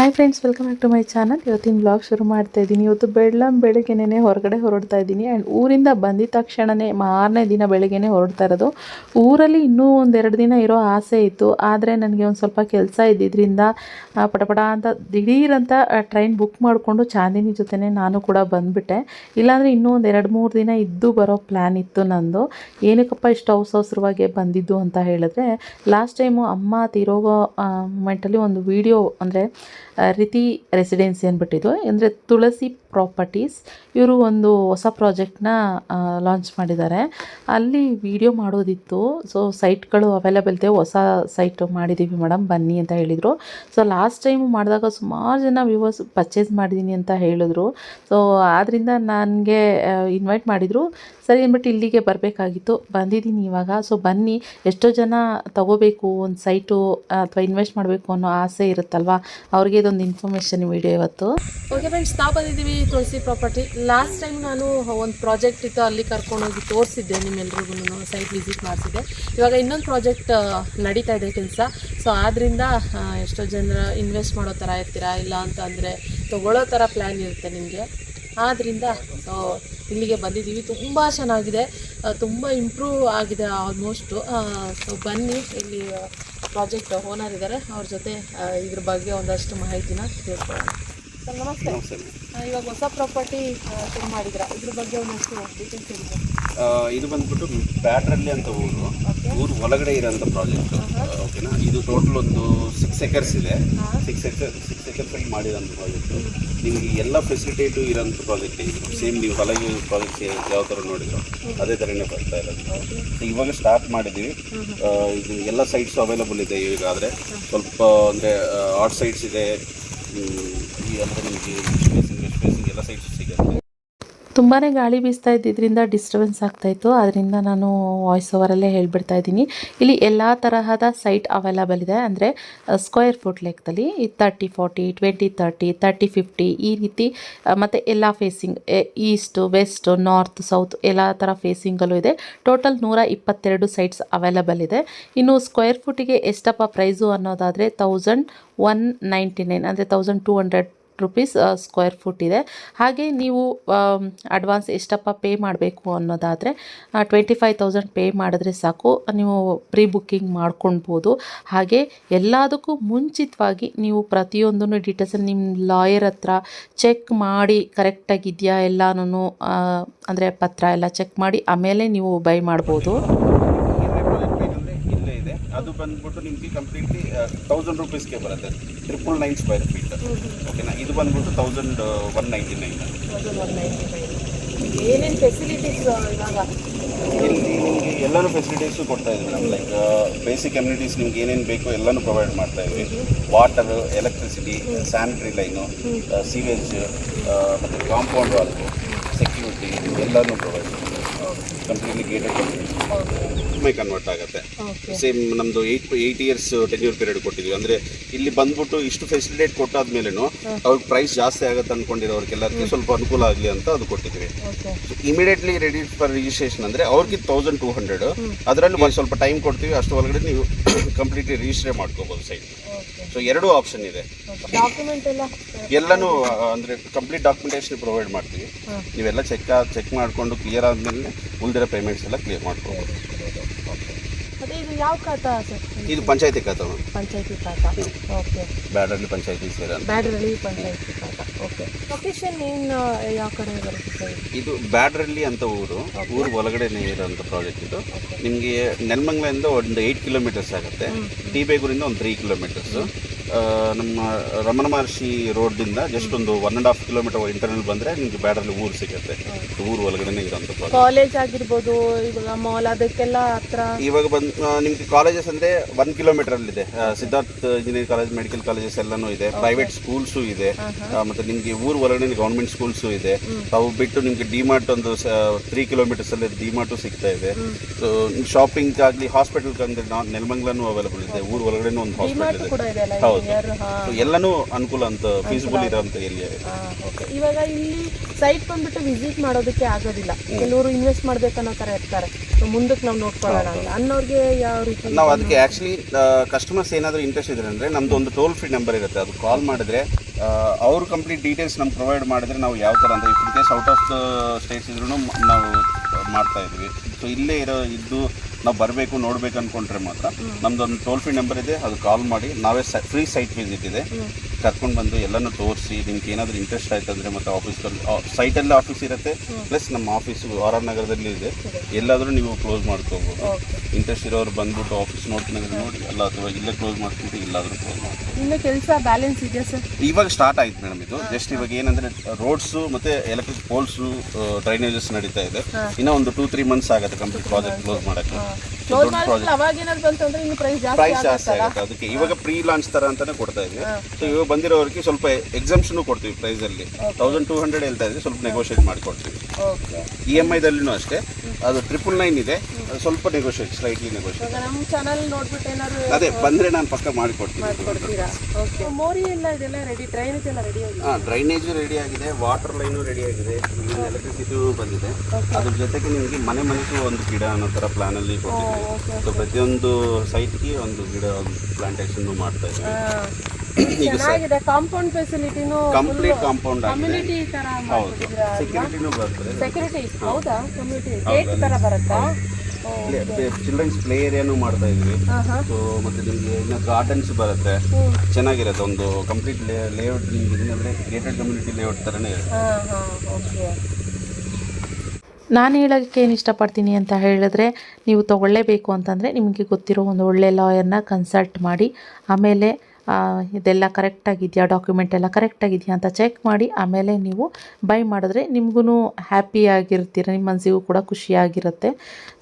Hi friends welcome back to my channel ಇವತ್ತಿನ blog ಶುರು ಮಾಡ್ತಾ ಇದ್ದೀನಿ. ಇವತ್ತು ಬೆಳ್ಳಂ ಬೆಳಗ್ಗೆನೇ ಹೊರಗಡೆ ಹೊರಡ್ತಾ ಇದ್ದೀನಿ. ಆ್ಯಂಡ್ ಊರಿಂದ ಬಂದಿದ ತಕ್ಷಣವೇ ಮಾರನೇ ದಿನ ಬೆಳಗ್ಗೆನೇ ಹೊರಡ್ತಾ ಇರೋದು. ಊರಲ್ಲಿ ಇನ್ನೂ ಒಂದೆರಡು ದಿನ ಇರೋ ಆಸೆ ಇತ್ತು. ಆದರೆ ನನಗೆ ಒಂದು ಸ್ವಲ್ಪ ಕೆಲಸ ಇದ್ದಿದ್ದರಿಂದ ಪಟಪಟ ಅಂತ ದಿಢೀರಂತ ಟ್ರೈನ್ ಬುಕ್ ಮಾಡಿಕೊಂಡು ಚಾಂದಿನಿ ಜೊತೆನೇ ನಾನು ಕೂಡ ಬಂದುಬಿಟ್ಟೆ. ಇಲ್ಲಾಂದರೆ ಇನ್ನೂ ಒಂದು ಎರಡು ಮೂರು ದಿನ ಇದ್ದು ಬರೋ ಪ್ಲ್ಯಾನ್ ಇತ್ತು ನಂದು. ಏನಕ್ಕಪ್ಪ ಇಷ್ಟು ಅವಸರ ಅವಸರವಾಗಿ ಬಂದಿದ್ದು ಅಂತ ಹೇಳಿದ್ರೆ ಲಾಸ್ಟ್ ಟೈಮು ಅಮ್ಮ ತಿರೋಗೋ ಮೂಮೆಂಟಲ್ಲಿ ಒಂದು ವಿಡಿಯೋ ಅಂದರೆ ರಿತಿ ರೆಸಿಡೆನ್ಸಿ ಅಂದ್ಬಿಟ್ಟಿದ್ದು ಅಂದರೆ ತುಳಸಿ ಪ್ರಾಪರ್ಟೀಸ್ ಇವರು ಒಂದು ಹೊಸ ಪ್ರಾಜೆಕ್ಟ್ನ ಲಾಂಚ್ ಮಾಡಿದ್ದಾರೆ. ಅಲ್ಲಿ ವಿಡಿಯೋ ಮಾಡೋದಿತ್ತು. ಸೊ ಸೈಟ್ಗಳು ಅವೈಲೇಬಲ್ ಇದೆ ಹೊಸ ಸೈಟ್ ಮಾಡಿದ್ದೀವಿ ಮೇಡಮ್ ಬನ್ನಿ ಅಂತ ಹೇಳಿದರು. ಸೊ ಲಾಸ್ಟ್ ಟೈಮ್ ಮಾಡಿದಾಗ ಸುಮಾರು ಜನ ವ್ಯೂವರ್ಸ್ ಪರ್ಚೇಸ್ ಮಾಡಿದ್ದೀನಿ ಅಂತ ಹೇಳಿದ್ರು. ಸೊ ಆದ್ದರಿಂದ ನನಗೆ ಇನ್ವೈಟ್ ಮಾಡಿದರು. ಸರಿ ಅಂದ್ಬಿಟ್ಟು ಇಲ್ಲಿಗೆ ಬರಬೇಕಾಗಿತ್ತು. ಬಂದಿದ್ದೀನಿ ಇವಾಗ. ಸೊ ಬನ್ನಿ. ಎಷ್ಟೋ ಜನ ತಗೋಬೇಕು ಒಂದು ಸೈಟು ಅಥವಾ ಇನ್ವೆಸ್ಟ್ ಮಾಡಬೇಕು ಅನ್ನೋ ಆಸೆ ಇರುತ್ತಲ್ವಾ? ಅವ್ರಿಗೆ ಇದೊಂದು ಇನ್ಫಾರ್ಮೇಷನ್ ವಿಡಿಯೋ ಇವತ್ತು. ಓಕೆ ಫ್ರೆಂಡ್ಸ್ ನಾವು ಬಂದಿದ್ದೀವಿ ತುಳಸಿ ಪ್ರಾಪರ್ಟಿ ಲಾಸ್ಟ್ ಟೈಮ್ ನಾನು ಒಂದು ಪ್ರಾಜೆಕ್ಟ್ ಇತ್ತು, ಅಲ್ಲಿ ಕರ್ಕೊಂಡೋಗಿ ತೋರಿಸಿದ್ದೆ ನಿಮ್ಮೆಲ್ರಿಗೂ ಸೈಟ್ ವಿಸಿಟ್ ಮಾಡಿಸಿದ್ದೆ. ಇವಾಗ ಇನ್ನೊಂದು ಪ್ರಾಜೆಕ್ಟ್ ನಡೀತಾ ಇದೆ ಕೆಲಸ. ಸೊ ಆದ್ದರಿಂದ ಎಷ್ಟೋ ಜನರ ಇನ್ವೆಸ್ಟ್ ಮಾಡೋ ಥರ ಇರ್ತೀರಾ? ಇಲ್ಲ ಅಂತ ಅಂದರೆ ತೊಗೊಳ್ಳೋ ಥರ ಪ್ಲ್ಯಾನ್ ಇರುತ್ತೆ ನಿಮಗೆ. ಆದ್ದರಿಂದ ಇಲ್ಲಿಗೆ ಬಂದಿದ್ದೀವಿ. ತುಂಬ ಚೆನ್ನಾಗಿದೆ. ತುಂಬ ಇಂಪ್ರೂವ್ ಆಗಿದೆ ಆಲ್ಮೋಸ್ಟು ಸೊ ಬನ್ನಿ ಇಲ್ಲಿ ಪ್ರಾಜೆಕ್ಟ್ ಓನರ್ ಇದ್ದಾರೆ ಅವ್ರ ಜೊತೆ ಇದ್ರ ಬಗ್ಗೆ ಒಂದಷ್ಟು ಮಾಹಿತಿನ ತಿಳ್ಕೊಳ್ಳೋಣ. ಸರ್ ನಮಸ್ತೆ. ಇವಾಗ ಹೊಸ ಪ್ರಾಪರ್ಟಿ ಶುರು ಮಾಡಿದ್ರ ಇದ್ರ ಬಗ್ಗೆ ಒಂದಷ್ಟು ಡೀಟೇಲ್ಸ್ ಆ, ಇದು ಬಂದ್ಬಿಟ್ಟು ಬ್ಯಾಟ್ರಲ್ಲಿ ಅಂತ ಊರು. ಊರು ಒಳಗಡೆ ಇರೋಂಥ ಪ್ರಾಜೆಕ್ಟ್. ಓಕೆನಾ? ಇದು ಟೋಟಲ್ ಒಂದು ಸಿಕ್ಸ್ ಎಕರ್ಸ್ ಇದೆ. ಸಿಕ್ಸ್ ಎಕರ್ ಸಿಕ್ಸ್ ಎಕರ್ಸಲ್ಲಿ ಮಾಡಿರೋಂಥ ಪ್ರಾಜೆಕ್ಟು. ನಿಮಗೆ ಎಲ್ಲ ಫೆಸಿಲಿಟೇಟು ಇರೋಂಥ ಪ್ರಾಜೆಕ್ಟ್ ಇದು ಸೇಮ್ ನೀವು ಹೊಲಗೆ ಪ್ರಾಜೆಕ್ಟ್ ಯಾವ ಥರ ನೋಡಿದ್ರು? ಅದೇ ಥರನೇ ಬರ್ತಾ ಇರೋದು. ಸೊ ಇವಾಗ ಸ್ಟಾರ್ಟ್ ಮಾಡಿದ್ದೀವಿ. ಇದು ಎಲ್ಲ ಸೈಟ್ಸ್ ಅವೈಲಬಲ್ ಇದೆ ಈಗಾದರೆ ಸ್ವಲ್ಪ ಅಂದರೆ ಆರ್ಟ್ ಸೈಟ್ಸ್ ಇದೆ. ಅಂದರೆ ನಿಮಗೆ ಸ್ಪೇಸಿಂಗ್ ಸ್ಪೇಸಿಂಗ್ ಎಲ್ಲ ಸೈಟ್ಸ್ ಸಿಗುತ್ತೆ. ತುಂಬಾ ಗಾಳಿ ಬೀಸ್ತಾ ಇದ್ದಿದ್ದರಿಂದ ಡಿಸ್ಟರ್ಬೆನ್ಸ್ ಆಗ್ತಾಯಿತ್ತು ಅದರಿಂದ ನಾನು ವಾಯ್ಸ್ ಓವರಲ್ಲೇ ಹೇಳ್ಬಿಡ್ತಾ ಇದ್ದೀನಿ. ಇಲ್ಲಿ ಎಲ್ಲ ತರಹದ ಸೈಟ್ ಅವೈಲಬಲ್ ಇದೆ. ಅಂದರೆ ಸ್ಕ್ವೇರ್ ಫುಟ್ ಲೆಕ್ಕದಲ್ಲಿ thirty forty twenty thirty thirty fifty ಈ ರೀತಿ ಮತ್ತು ಎಲ್ಲ facing east west north south ಎಲ್ಲ ಥರ ಫೇಸಿಂಗಲ್ಲೂ ಇದೆ. ಟೋಟಲ್ ನೂರ ಇಪ್ಪತ್ತೆರಡು ಸೈಟ್ಸ್ ಅವೈಲಬಲ್ ಇದೆ. ಇನ್ನು ಸ್ಕ್ವೇರ್ ಫುಟಿಗೆ ಎಷ್ಟಪ್ಪ ಪ್ರೈಸು ಅನ್ನೋದಾದರೆ ತೌಸಂಡ್ ಒನ್ ನೈಂಟಿ ನೈನ್ ಅಂದರೆ thousand two hundred rupees square foot ಇದೆ. ಹಾಗೆ ನೀವು ಅಡ್ವಾನ್ಸ್ ಎಷ್ಟಪ್ಪ ಪೇ ಮಾಡಬೇಕು ಅನ್ನೋದಾದರೆ ಟ್ವೆಂಟಿ ಫೈವ್ ತೌಸಂಡ್ ಪೇ ಮಾಡಿದ್ರೆ ಸಾಕು. ನೀವು ಪ್ರೀ ಬುಕ್ಕಿಂಗ್ ಮಾಡ್ಕೊಳ್ಬೋದು. ಹಾಗೆ ಎಲ್ಲದಕ್ಕೂ ಮುಂಚಿತವಾಗಿ ನೀವು ಪ್ರತಿಯೊಂದನ್ನು ಡೀಟೇಲ್ಸನ್ನು ನಿಮ್ಮ ಲಾಯರ್ ಹತ್ರ ಚೆಕ್ ಮಾಡಿ ಕರೆಕ್ಟಾಗಿದೆಯಾ ಎಲ್ಲನೂ ಅಂದರೆ ಪತ್ರ ಎಲ್ಲ ಚೆಕ್ ಮಾಡಿ, ಆಮೇಲೆ ನೀವು ಬೈ ಮಾಡ್ಬೋದು ಎರಡನೇ ಪ್ರಾಜೆಕ್ಟ್ ಏನಂದ್ರೆ ಇಲ್ಲೇ ಇದೆ ಅದು ಬಂದ್ಬಿಟ್ಟು ನಿಮಗೆ ಕಂಪ್ಲೀಟ್ಲಿ ತೌಸಂಡ್ ರುಪೀಸ್ಗೆ ಬರುತ್ತೆ. ಟ್ರಿಪಲ್ ನೈನ್ ಸ್ಕ್ವೇರ್ ಫೀಟ್ ಓಕೆನಾ ಇದು ಬಂದ್ಬಿಟ್ಟು ತೌಸಂಡ್ ಒನ್ ನೈಂಟಿ ನೈನ್ ಏನೇನು ಫೆಸಿಲಿಟೀಸ್ ಇವಾಗ? ಇಲ್ಲಿ ನಿಮಗೆ ಎಲ್ಲರೂ ಫೆಸಿಲಿಟೀಸು ಕೊಡ್ತಾ ಇದ್ದೀವಿ ಮೇಡಮ್ ಲೈಕ್ ಬೇಸಿಕ್ ಕಮ್ಯುನಿಟೀಸ್ ನಿಮ್ಗೆ ಏನೇನು ಬೇಕೋ ಎಲ್ಲನೂ ಪ್ರೊವೈಡ್ ಮಾಡ್ತಾ ಇದ್ದೀವಿ water electricity sanitary line sewage ಮತ್ತು ಕಾಂಪೌಂಡ್ ವಾಲ್ ಸೆಕ್ಯೂರಿಟಿ ಎಲ್ಲನೂ ಪ್ರೊವೈಡ್ ಕಂಪ್ಲೀಟ್ಲಿ ಮೈ ಕನ್ವರ್ಟ್ ಆಗುತ್ತೆ. ಸೇಮ್ ನಮ್ಮದು eight eight years tenure period ಕೊಟ್ಟಿದ್ವಿ. ಅಂದರೆ ಇಲ್ಲಿ ಬಂದ್ಬಿಟ್ಟು ಇಷ್ಟು ಫೆಸಿಲಿಟೇಟ್ ಕೊಟ್ಟಾದ್ಮೇಲೆನೂ ಅವ್ರಿಗೆ ಪ್ರೈಸ್ ಜಾಸ್ತಿ ಆಗುತ್ತೆ ಅಂದ್ಕೊಂಡಿರೋರಿಗೆಲ್ಲರಿಗೂ ಸ್ವಲ್ಪ ಅನುಕೂಲ ಆಗಲಿ ಅಂತ ಅದು ಕೊಟ್ಟಿದ್ವಿ. ಇಮಿಡಿಯೇಟ್ಲಿ ರೆಡಿ ಫಾರ್ ರಿಜಿಸ್ಟ್ರೇಷನ್ ಅಂದರೆ ಅವ್ರಿಗೆ ತೌಸಂಡ್ ಟೂ ಹಂಡ್ರೆಡ್ ಅದರಲ್ಲಿ ಒಂದು ಸ್ವಲ್ಪ ಟೈಮ್ ಕೊಡ್ತೀವಿ ಅಷ್ಟು ಒಳಗಡೆ ನೀವು ಕಂಪ್ಲೀಟ್ಲಿ ರಿಜಿಸ್ಟ್ರೇ ಮಾಡ್ಕೋಬೋದು ಸೈಟ್ ಸೊ ಎರಡೂ ಆಪ್ಷನ್ ಇದೆ. ಡಾಕ್ಯುಮೆಂಟ್ ಎಲ್ಲ? ಎಲ್ಲನೂ ಅಂದರೆ ಕಂಪ್ಲೀಟ್ ಡಾಕ್ಯುಮೆಂಟೇಶನ್ ಪ್ರೊವೈಡ್ ಮಾಡ್ತೀವಿ. ನೀವೆಲ್ಲ ಚೆಕ್ ಚೆಕ್ ಮಾಡಿಕೊಂಡು ಕ್ಲಿಯರ್ ಆದಮೇಲೆ ಉಳಿದಿರೋ ಪೇಮೆಂಟ್ಸ್ ಎಲ್ಲ ಕ್ಲಿಯರ್ ಮಾಡ್ಕೋಬೋದು ಅದೇ ಇದು ಯಾವ ಖಾತಾ ಸರ್? ಇದು ಪಂಚಾಯತಿ ಖಾತೆ ಪಂಚಾಯತಿ ಖಾತಾ. ಓಕೆ ಬ್ಯಾಡಲ್ಲಿ ಪಂಚಾಯತಿ ಸೇರ ಬ್ಯಾಡ್ರಲ್ಲಿ ಪಂಚಾಯತಿ ಖಾತಾ. ಓಕೆ ಲೊಕೇಶನ್ ಏನು ಯಾವ ಕಡೆ ಬರುತ್ತೆ? ಸರ್ ಇದು ಬ್ಯಾಡ್ರಲ್ಲಿ ಅಂತ ಊರು. ಊರು ಒಳಗಡೆನೇ ಇರೋಂಥ ಪ್ರಾಜೆಕ್ಟ್ ಇದು. ನಿಮಗೆ ನೆಲಮಂಗ್ಲಿಂದ ಒಂದು ಏಯ್ಟ್ ಕಿಲೋಮೀಟರ್ಸ್ ಆಗುತ್ತೆ. ಟಿ ಬೇಗೂರಿಂದ ಒಂದು ತ್ರೀ ಕಿಲೋಮೀಟರ್ಸು ನಮ್ಮ ರಮಣ ಮಹರ್ಷಿ ರೋಡಿಂದ ಜಸ್ಟ್ ಒಂದು one and half kilometre internal ಬಂದರೆ ನಿಮಗೆ ಬ್ಯಾಡ್ರಲ್ಲಿ ಊರು ಸಿಗುತ್ತೆ. ಊರು ಒಳಗಡೆ ಇರೋಂಥ ಕಾಲೇಜ್ ಆಗಿರ್ಬೋದು ಇವಾಗ ಮಾಲ್ ಅದಕ್ಕೆಲ್ಲ ಹತ್ರ. ಇವಾಗ ಬಂದು ನಿಮಗೆ ಕಾಲೇಜಸ್ ಅಂದರೆ one ಕಿಲೋಮೀಟರಲ್ಲಿದೆ Siddharth engineering college medical colleges ಎಲ್ಲಾನು ಇದೆ. ಪ್ರೈವೇಟ್ ಸ್ಕೂಲ್ಸು ಇದೆ. ಮತ್ತೆ ನಿಮಗೆ ಊರು ಒಳಗಡೆ ಗೌರ್ಮೆಂಟ್ ಸ್ಕೂಲ್ಸು ಇದೆ. ಅವು ಬಿಟ್ಟು ನಿಮಗೆ ಡಿಮಾರ್ಟ್ ಒಂದು ತ್ರೀ ಕಿಲೋಮೀಟರ್ಸಲ್ಲಿ ಡಿಮಾರ್ಟು ಸಿಗ್ತಾ ಇದೆ. ಶಾಪಿಂಗ್ ಆಗಲಿ ಹಾಸ್ಪಿಟಲ್ ಅಂದ್ರೆ ನೆಲಮಂಗ್ಲನೂ ಅವೈಲಬಲ್ ಇದೆ. ಊರು ಒಳಗಡೆ ಒಂದು ಹಾಸ್ಪಿಟಲ್ ಕೂಡ ಇದೆ ಹೌದು. So ಎಲ್ಲನೂ ಅನುಕೂಲ ಅಂತ ಫೀಸಿಬಲ್ ಎಲ್ಲಿ ಇದೆ ಓಕೆ ಇವಾಗ ಇಲ್ಲಿ ಸೈಟ್ ಬಂದ್ಬಿಟ್ಟು ವಿಸಿಟ್ ಮಾಡೋದಕ್ಕೆ ಆಗೋದಿಲ್ಲ. ಕೆಲವರು ಇನ್ವೆಸ್ಟ್ ಮಾಡ್ಬೇಕನ್ನೋ ಥರ ಇರ್ತಾರೆ. ಮುಂದಕ್ಕೆ ನಾವು ನೋಡ್ಕೊಳ್ಳೋಣ ಅಂತ. ಅನ್ನೋರಿಗೆ ಯಾವ ರೀತಿ ನಾವು ಅದಕ್ಕೆ ಆ್ಯಕ್ಚುಲಿ ಕಸ್ಟಮರ್ಸ್ ಏನಾದರೂ ಇಂಟ್ರೆಸ್ಟ್ ಇದ್ರೆ ಅಂದರೆ ನಮ್ದು ಒಂದು ಟೋಲ್ ಫ್ರೀ ನಂಬರ್ ಇರುತ್ತೆ. ಅದು ಕಾಲ್ ಮಾಡಿದ್ರೆ ಅವ್ರ ಕಂಪ್ಲೀಟ್ ಡೀಟೇಲ್ಸ್ ನಮ್ಗೆ ಪ್ರೊವೈಡ್ ಮಾಡಿದ್ರೆ ನಾವು ಯಾವ ಥರ ಅಂದರೆ in case out of the states ಇದ್ರೂ ನಾವು ಮಾಡ್ತಾ ಇದ್ವಿ. ಸೊ ಇಲ್ಲೇ ಇರೋ ಇದ್ದು ನಾವು ಬರಬೇಕು, ನೋಡ್ಬೇಕು ಅಂದ್ಕೊಂಡ್ರೆ ಮಾತ್ರ. ನಮ್ದೊಂದು ಟೋಲ್ ಫ್ರೀ ನಂಬರ್ ಇದೆ, ಅದು ಕಾಲ್ ಮಾಡಿ. ನಾವೇ ಫ್ರೀ ಸೈಟ್ ವಿಸಿಟ್ ಇದೆ. ಕರ್ಕೊಂಡು ಬಂದು ಎಲ್ಲನೂ ತೋರಿಸಿ ನಿಮ್ಗೆ ಏನಾದರೂ ಇಂಟ್ರೆಸ್ಟ್ ಆಯ್ತು ಅಂದರೆ ಮತ್ತು ಆಫೀಸಲ್ಲಿ ಸೈಟಲ್ಲೇ ಆಫೀಸ್ ಇರುತ್ತೆ ಪ್ಲಸ್ ನಮ್ಮ ಆಫೀಸು ಆರ್ ಆರ್ ನಗರದಲ್ಲಿ ಇದೆ. ಎಲ್ಲಾದರೂ ನೀವು ಕ್ಲೋಸ್ ಮಾಡ್ಕೋಬೋದು. ಇಂಟ್ರೆಸ್ಟ್ ಇರೋರು ಬಂದ್ಬಿಟ್ಟು ಆಫೀಸ್ ನೋಡ್ತೀನಿ ನೋಡಿ ಅಲ್ಲ ಅಥವಾ ಇಲ್ಲೇ ಕ್ಲೋಸ್ ಮಾಡ್ಕೊಂಡು ಇಲ್ಲಾದರೂ ಕ್ಲೋಸ್ ಮಾಡ್ತೀವಿ ಇನ್ನು ಕೆಲಸ ಬ್ಯಾಲೆನ್ಸ್ ಇದೆಯಾ ಸರ್ ಇವಾಗ ಸ್ಟಾರ್ಟ್ ಆಯ್ತು ಮೇಡಮ್ ಇದು. ಜಸ್ಟ್ ಇವಾಗ ಏನಂದರೆ ರೋಡ್ಸು ಮತ್ತು ಎಲೆಕ್ಟ್ರಿಕ್ ಪೋಲ್ಸು ಡ್ರೈನೇಜಸ್ ನಡೀತಾ ಇದೆ. ಇನ್ನೂ ಒಂದು ಟೂ ತ್ರೀ ಮಂತ್ಸ್ ಆಗುತ್ತೆ ಕಂಪ್ಲೀಟ್ ಪ್ರಾಜೆಕ್ಟ್ ಕ್ಲೋಸ್ ಮಾಡೋಕ್ಕೆ. ಕ್ಲೋಸ್ ಮಾಡಿದ್ರೆ ಅವಾಗ ಏನಾದ್ರು ಬಂತು ಅಂದ್ರೆ ಇನ್ನು ಪ್ರೈಸ್ ಜಾಸ್ತಿ ಪ್ರೈಸ್ ಜಾಸ್ತಿ ಆಗುತ್ತೆ. ಅದಕ್ಕೆ ಇವಾಗ ಪ್ರೀ ಲಾಂಚ್ ತರ ಅಂತಾನೆ ಕೊಡ್ತಾ ಇದ್ವಿ. ಸೊ ಇವಾಗ ಬಂದಿರೋರಿಗೆ ಸ್ವಲ್ಪ ಎಕ್ಸಾಮ್ಷನ್ ಕೊಡ್ತೀವಿ ಪ್ರೈಸ್ ಅಲ್ಲಿ. ತೌಸಂಡ್ ಟೂ ಹಂಡ್ರೆಡ್ ಹೇಳ್ತಾ ಇದ್ವಿ. ಸ್ವಲ್ಪ ನೆಗೋಷಿಯೇಟ್ ಮಾಡಿಕೊಡ್ತೀವಿ. ಓಕೆ ಇ ಎಂ ಐದಲ್ಲಿನೂ ಅಷ್ಟೇ. ಅದು ಟ್ರಿಪಲ್ ನೈನ್ ಇದೆ. ಸ್ವಲ್ಪ ನೆಗೋಷಿಯೇಟ್ ಸ್ಲೈಟ್ಲಿ ನೆಗೋಷಿಯೇಟ್ ನಮ್ಮ ಚಾನಲ್ ನೋಡ್ಬಿಟ್ಟು ಏನಾದ್ರು ಅದೇ ಬಂದರೆ ನಾನು ಪಕ್ಕ ಮಾಡಿಕೊಡ್ತೀನಿ. ಕೊಡ್ತೀರಾ ಓಕೆ. ಮೋರಿ ಎಲ್ಲ ಇದೆಲ್ಲ ರೆಡಿ ಡ್ರೈನೇಜ್ ಎಲ್ಲ ರೆಡಿ ಆಗಿದೆ? ಹಾಂ ಡ್ರೈನೇಜ್ ರೆಡಿ ಆಗಿದೆ ವಾಟರ್ ಲೈನು ರೆಡಿ ಆಗಿದೆ ಎಲೆಕ್ಟ್ರಿಸಿಟಿ ಬಂದಿದೆ. ಅದ್ರ ಜೊತೆಗೆ ನಿಮಗೆ ಮನೆ ಮನೆಗೂ ಒಂದು ಗಿಡ ಅನ್ನೋ ಥರ ಪ್ಲಾನಲ್ಲಿ ಕೊಟ್ಟಿದ್ದೀವಿ ಸೊ ಪ್ರತಿಯೊಂದು ಸೈಟ್ಗೆ ಒಂದು ಗಿಡ ಒಂದು ಪ್ಲಾಂಟೇಶನ್ ಮಾಡ್ತಾ ಇದ್ದೀವಿ ಈಗ ಚೆನ್ನಾಗಿದೆ ಕಾಂಪೌಂಡ್ ಫೆಸಿಲಿಟಿನೂ ಕಂಪ್ಲೀಟ್ ಕಾಂಪೌಂಡ್ ಆಗಿದೆ. ಕಮ್ಯುನಿಟಿ ತರ ಹೌದು. ಸೆಕ್ಯೂರಿಟಿನೂ ಬರ್ತದೆ ಸೆಕ್ಯೂರಿಟಿ ಹೌದಾ? ಕಮ್ಯುನಿಟಿ ಗೇಟ್ ತರ ಬರುತ್ತಾ? ಚಿಲ್ಡ್ರನ್ಸ್ ಪ್ಲೇ ಏರಿಯಾನು ಮಾಡ್ತಾ ಇದ್ವಿ. ಸೊ ಮತ್ತೆ ನಿಮಗೆ ಇನ್ನು ಗಾರ್ಡನ್ಸ್ ಬರುತ್ತೆ. ಚೆನ್ನಾಗಿರುತ್ತೆ ಒಂದು ಕಂಪ್ಲೀಟ್ ಲೇಔಟ್ ನಿಮ್ಗೆ ಏನಂದರೆ ಗೇಟೆಡ್ ಕಮ್ಯುನಿಟಿ ಲೇಔಟ್ ಥರನೇ ಇರುತ್ತೆ. ಹಾಂ ಹಾಂ ಓಕೆ ನಾನು ಹೇಳೋಕ್ಕೆ ಏನು ಇಷ್ಟಪಡ್ತೀನಿ ಅಂತ ಹೇಳಿದ್ರೆ ನೀವು ತಗೊಳ್ಳೇಬೇಕು ಅಂತಂದರೆ ನಿಮಗೆ ಗೊತ್ತಿರೋ ಒಂದು ಒಳ್ಳೆ ಲಾಯರ್ನ ಕನ್ಸಲ್ಟ್ ಮಾಡಿ. ಆಮೇಲೆ ಇದೆಲ್ಲ ಕರೆಕ್ಟಾಗಿದೆಯಾ ಡಾಕ್ಯುಮೆಂಟ್ ಎಲ್ಲ ಕರೆಕ್ಟಾಗಿದೆಯಾ ಅಂತ ಚೆಕ್ ಮಾಡಿ, ಆಮೇಲೆ ನೀವು ಬೈ ಮಾಡಿದ್ರೆ ನಿಮಗೂ ಹ್ಯಾಪಿಯಾಗಿರ್ತೀರ ನಿಮ್ಮ ಮನಸ್ಸಿಗೂ ಕೂಡ ಖುಷಿಯಾಗಿರುತ್ತೆ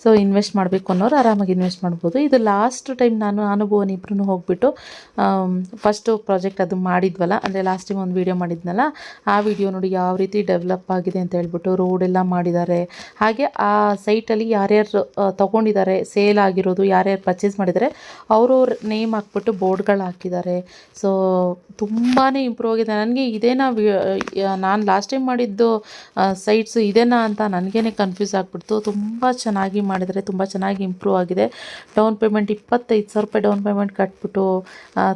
ಸೊ ಇನ್ವೆಸ್ಟ್ ಮಾಡಬೇಕು ಅನ್ನೋರು ಆರಾಮಾಗಿ ಇನ್ವೆಸ್ಟ್ ಮಾಡ್ಬೋದು. ಇದು ಲಾಸ್ಟ್ ಟೈಮ್ ನಾನು ಅನುಭವನ ಇಬ್ಬರೂ ಹೋಗ್ಬಿಟ್ಟು ಫಸ್ಟು ಪ್ರಾಜೆಕ್ಟ್ ಅದು ಮಾಡಿದ್ವಲ್ಲ, ಅಂದರೆ ಲಾಸ್ಟ್ ಟೈಮ್ ಒಂದು ವೀಡಿಯೋ ಮಾಡಿದ್ನಲ್ಲ, ಆ ವಿಡಿಯೋ ನೋಡಿ ಯಾವ ರೀತಿ ಡೆವಲಪ್ ಆಗಿದೆ ಅಂತ ಹೇಳ್ಬಿಟ್ಟು ರೋಡ್ ಎಲ್ಲ ಮಾಡಿದ್ದಾರೆ. ಹಾಗೆ ಆ ಸೈಟಲ್ಲಿ ಯಾರ್ಯಾರು ತಗೊಂಡಿದ್ದಾರೆ ಸೇಲ್ ಆಗಿರೋದು, ಯಾರ್ಯಾರು ಪರ್ಚೇಸ್ ಮಾಡಿದ್ದಾರೆ, ಅವ್ರವ್ರ ನೇಮ್ ಹಾಕ್ಬಿಟ್ಟು ಬೋರ್ಡ್ಗಳು ಹಾಕಿದ್ದಾರೆ. ಸೊ ತುಂಬಾ ಇಂಪ್ರೂವ್ ಆಗಿದೆ. ನನಗೆ ಇದೇನಾ ನಾನು ಲಾಸ್ಟ್ ಟೈಮ್ ಮಾಡಿದ್ದು ಸೈಟ್ಸು ಇದೇನಾ ಅಂತ ನನಗೇನೆ ಕನ್ಫ್ಯೂಸ್ ಆಗಿಬಿಡ್ತು. ತುಂಬ ಚೆನ್ನಾಗಿ ಮಾಡಿದರೆ ತುಂಬ ಚೆನ್ನಾಗಿ ಇಂಪ್ರೂವ್ ಆಗಿದೆ. ಡೌನ್ ಪೇಮೆಂಟ್ ಇಪ್ಪತ್ತೈದು ಸಾವಿರ ರೂಪಾಯಿ ಡೌನ್ ಪೇಮೆಂಟ್ ಕಟ್ಬಿಟ್ಟು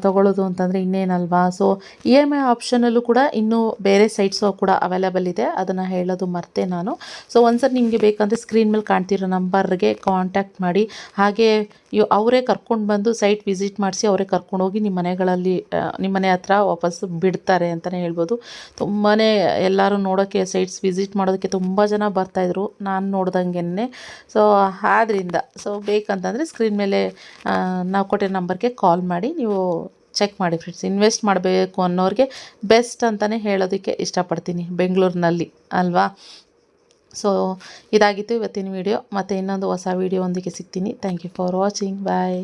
ತಗೊಳ್ಳೋದು ಅಂತಂದರೆ ಇನ್ನೇನಲ್ವಾ? ಸೊ ಇ ಎಂ ಐ ಆಪ್ಷನಲ್ಲೂ ಕೂಡ ಇನ್ನೂ ಬೇರೆ ಸೈಟ್ಸು ಕೂಡ ಅವೈಲೇಬಲ್ ಇದೆ. ಅದನ್ನು ಹೇಳೋದು ಮರ್ತೆ ನಾನು. ಸೊ ಒಂದ್ಸರಿ ನಿಮಗೆ ಬೇಕಂದರೆ ಸ್ಕ್ರೀನ್ ಮೇಲೆ ಕಾಣ್ತಿರೋ ನಂಬರ್ಗೆ ಕಾಂಟ್ಯಾಕ್ಟ್ ಮಾಡಿ. ಹಾಗೆ ಇವ್ ಅವರೇ ಕರ್ಕೊಂಡು ಬಂದು ಸೈಟ್ ವಿಸಿಟ್ ಮಾಡಿಸಿ ಅವರೇ ಕರ್ಕೊಂಡು ಹೋಗಿ ನಿಮ್ಮ ಮನೆಗಳಲ್ಲಿ ನಿಮ್ಮ ಮನೆ ಹತ್ರ ವಾಪಸ್ ಬಿಡ್ತಾರೆ ಅಂತಲೇ ಹೇಳ್ಬೋದು. ತುಂಬಾ ಎಲ್ಲರೂ ನೋಡೋಕ್ಕೆ ಸೈಟ್ಸ್ ವಿಸಿಟ್ ಮಾಡೋದಕ್ಕೆ ತುಂಬ ಜನ ಬರ್ತಾಯಿದ್ರು ನಾನು ನೋಡ್ದಂಗೆನೆ. ಸೊ ಆದ್ದರಿಂದ ಸೊ ಬೇಕಂತಂದರೆ ಸ್ಕ್ರೀನ್ ಮೇಲೆ ನಾವು ಕೊಟ್ಟಿರೋ ನಂಬರ್ಗೆ ಕಾಲ್ ಮಾಡಿ ನೀವು ಚೆಕ್ ಮಾಡಿ ಫ್ರೆಂಡ್ಸ್ ಇನ್ವೆಸ್ಟ್ ಮಾಡಬೇಕು ಅನ್ನೋರಿಗೆ ಬೆಸ್ಟ್ ಅಂತಲೇ ಹೇಳೋದಕ್ಕೆ ಇಷ್ಟಪಡ್ತೀನಿ. ಬೆಂಗಳೂರಿನಲ್ಲಿ, ಅಲ್ವಾ? ಸೊ ಇದಾಗಿತ್ತು ಇವತ್ತಿನ ವಿಡಿಯೋ ಮತ್ತು ಇನ್ನೊಂದು ಹೊಸ ವಿಡಿಯೋ ಒಂದಿಗೆ ಸಿಗ್ತೀನಿ. Thank you for watching bye